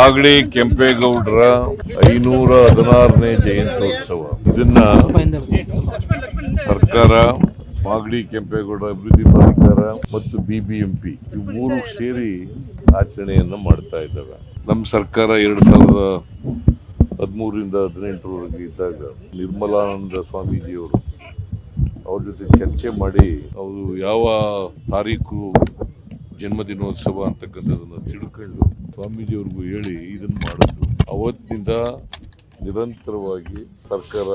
ಮಾಗಡಿ ಕೆಂಪೇಗೌಡರ ಐನೂರ ಹದಿನಾರನೇ ಜಯಂತ್ಯೋತ್ಸವ. ಇದನ್ನ ಸರ್ಕಾರ, ಮಾಗಡಿ, ಕೆಂಪೇಗೌಡ ಅಭಿವೃದ್ಧಿ ಪ್ರಾಧಿಕಾರ ಮತ್ತು ಬಿಬಿಎಂಪಿ ಈ ಮೂರು ಸೇರಿ ಆಚರಣೆಯನ್ನು ಮಾಡ್ತಾ ಇದ್ದಾವೆ. ನಮ್ಮ ಸರ್ಕಾರ ಎರಡು ಸಾವಿರದ ಹದಿಮೂರರಿಂದ ಹದಿನೆಂಟರವರೆಗೆ ಇದ್ದಾಗ ನಿರ್ಮಲಾನಂದ ಸ್ವಾಮೀಜಿಯವರು ಅವ್ರ ಜೊತೆ ಚರ್ಚೆ ಮಾಡಿ ಅವರು ಯಾವ ತಾರೀಕು ಜನ್ಮದಿನೋತ್ಸವ ಅಂತಕ್ಕಂಥದ್ದನ್ನು ತಿಳ್ಕೊಂಡು ಸ್ವಾಮೀಜಿಯವ್ರಿಗೂ ಹೇಳಿ ಇದನ್ನು ಮಾಡಿದ್ರು ಅವತ್ತಿನಿಂದ ನಿರಂತರವಾಗಿ ಸರ್ಕಾರ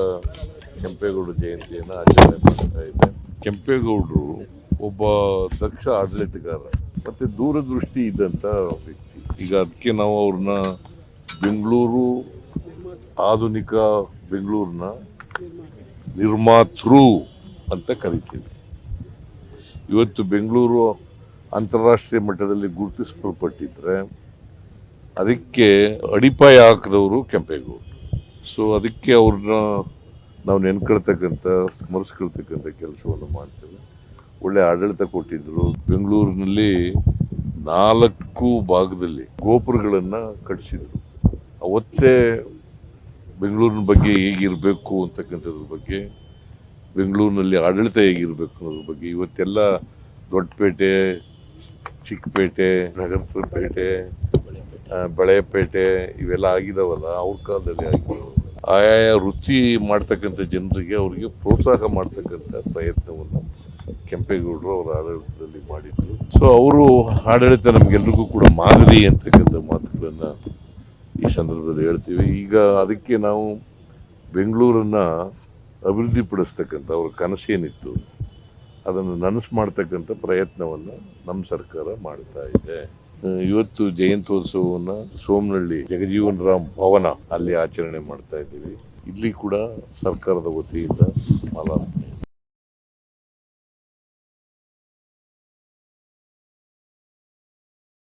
ಕೆಂಪೇಗೌಡ ಜಯಂತಿಯನ್ನು ಆಚರಣೆ ಮಾಡ್ತಾ ಇದೆ. ಕೆಂಪೇಗೌಡರು ಒಬ್ಬ ದಕ್ಷ ಆಡಳಿತಗಾರ, ಮತ್ತೆ ದೂರದೃಷ್ಟಿ ಇದ್ದಂಥ ವ್ಯಕ್ತಿ. ಈಗ ಅದಕ್ಕೆ ನಾವು ಅವ್ರನ್ನ ಬೆಂಗಳೂರು ಆಧುನಿಕ ಬೆಂಗಳೂರಿನ ನಿರ್ಮಾತೃ ಅಂತ ಕರಿತೀವಿ. ಇವತ್ತು ಬೆಂಗಳೂರು ಅಂತಾರಾಷ್ಟ್ರೀಯ ಮಟ್ಟದಲ್ಲಿ ಗುರುತಿಸಲ್ಪಟ್ಟಿದ್ರೆ ಅದಕ್ಕೆ ಅಡಿಪಾಯ ಹಾಕಿದವರು ಕೆಂಪೇಗೌಡರು ಸೊ ಅದಕ್ಕೆ ಅವ್ರನ್ನ ನಾವು ನೆನ್ಕೊಳ್ತಕ್ಕಂಥ, ಸ್ಮರಿಸ್ಕೊಳ್ತಕ್ಕಂಥ ಕೆಲಸವನ್ನು ಮಾಡ್ತೇವೆ. ಒಳ್ಳೆ ಆಡಳಿತ ಕೊಟ್ಟಿದ್ರು. ಬೆಂಗಳೂರಿನಲ್ಲಿ ನಾಲ್ಕು ಭಾಗದಲ್ಲಿ ಗೋಪುರಗಳನ್ನು ಕಟ್ಟಿಸಿದರು ಅವತ್ತೇ ಬೆಂಗಳೂರಿನ ಬಗ್ಗೆ ಹೇಗಿರಬೇಕು ಅಂತಕ್ಕಂಥದ್ರ ಬಗ್ಗೆ, ಬೆಂಗಳೂರಿನಲ್ಲಿ ಆಡಳಿತ ಹೇಗಿರಬೇಕು ಅನ್ನೋದ್ರ ಬಗ್ಗೆ, ಇವತ್ತೆಲ್ಲ ದೊಡ್ಡಪೇಟೆ, ಚಿಕ್ಕಪೇಟೆ ನಗರಪೇಟೆ ಬಳೆಪೇಟೆ ಇವೆಲ್ಲ ಆಗಿದಾವಲ್ಲ, ಅವ್ರ ಕಾಲದಲ್ಲಿ ಆಗಿದಾವಲ್ಲ ಆಯಾ ವೃತ್ತಿ ಮಾಡ್ತಕ್ಕಂಥ ಜನರಿಗೆ ಅವರಿಗೆ ಪ್ರೋತ್ಸಾಹ ಮಾಡ್ತಕ್ಕಂಥ ಪ್ರಯತ್ನವನ್ನು ಕೆಂಪೇಗೌಡರು ಅವರ ಆಡಳಿತದಲ್ಲಿ ಮಾಡಿದ್ರು. ಸೊ ಅವರು ಆಡಳಿತ ನಮ್ಗೆಲ್ರಿಗೂ ಕೂಡ ಮಾದರಿ ಅಂತಕ್ಕಂಥ ಮಾತುಗಳನ್ನು ಈ ಸಂದರ್ಭದಲ್ಲಿ ಹೇಳ್ತೀವಿ. ಈಗ ಅದಕ್ಕೆ ನಾವು ಬೆಂಗಳೂರನ್ನ ಅಭಿವೃದ್ಧಿಪಡಿಸ್ತಕ್ಕಂಥ ಅವ್ರ ಕನಸೇನಿತ್ತು, ಅದನ್ನು ನನಸು ಮಾಡ್ತಕ್ಕಂಥ ಪ್ರಯತ್ನವನ್ನು ನಮ್ಮ ಸರ್ಕಾರ ಮಾಡ್ತಾ ಇದೆ. ಇವತ್ತು ಜಯಂತ್ಯೋತ್ಸವವನ್ನು ಸೋಮನಹಳ್ಳಿ ಜಗಜೀವನ್ ರಾಮ್ ಭವನ ಅಲ್ಲಿ ಆಚರಣೆ ಮಾಡ್ತಾ ಇದ್ದೀವಿ. ಇಲ್ಲಿ ಕೂಡ ಸರ್ಕಾರದ ವತಿಯಿಂದ ಮಾಲಾರ್ಪಣೆ.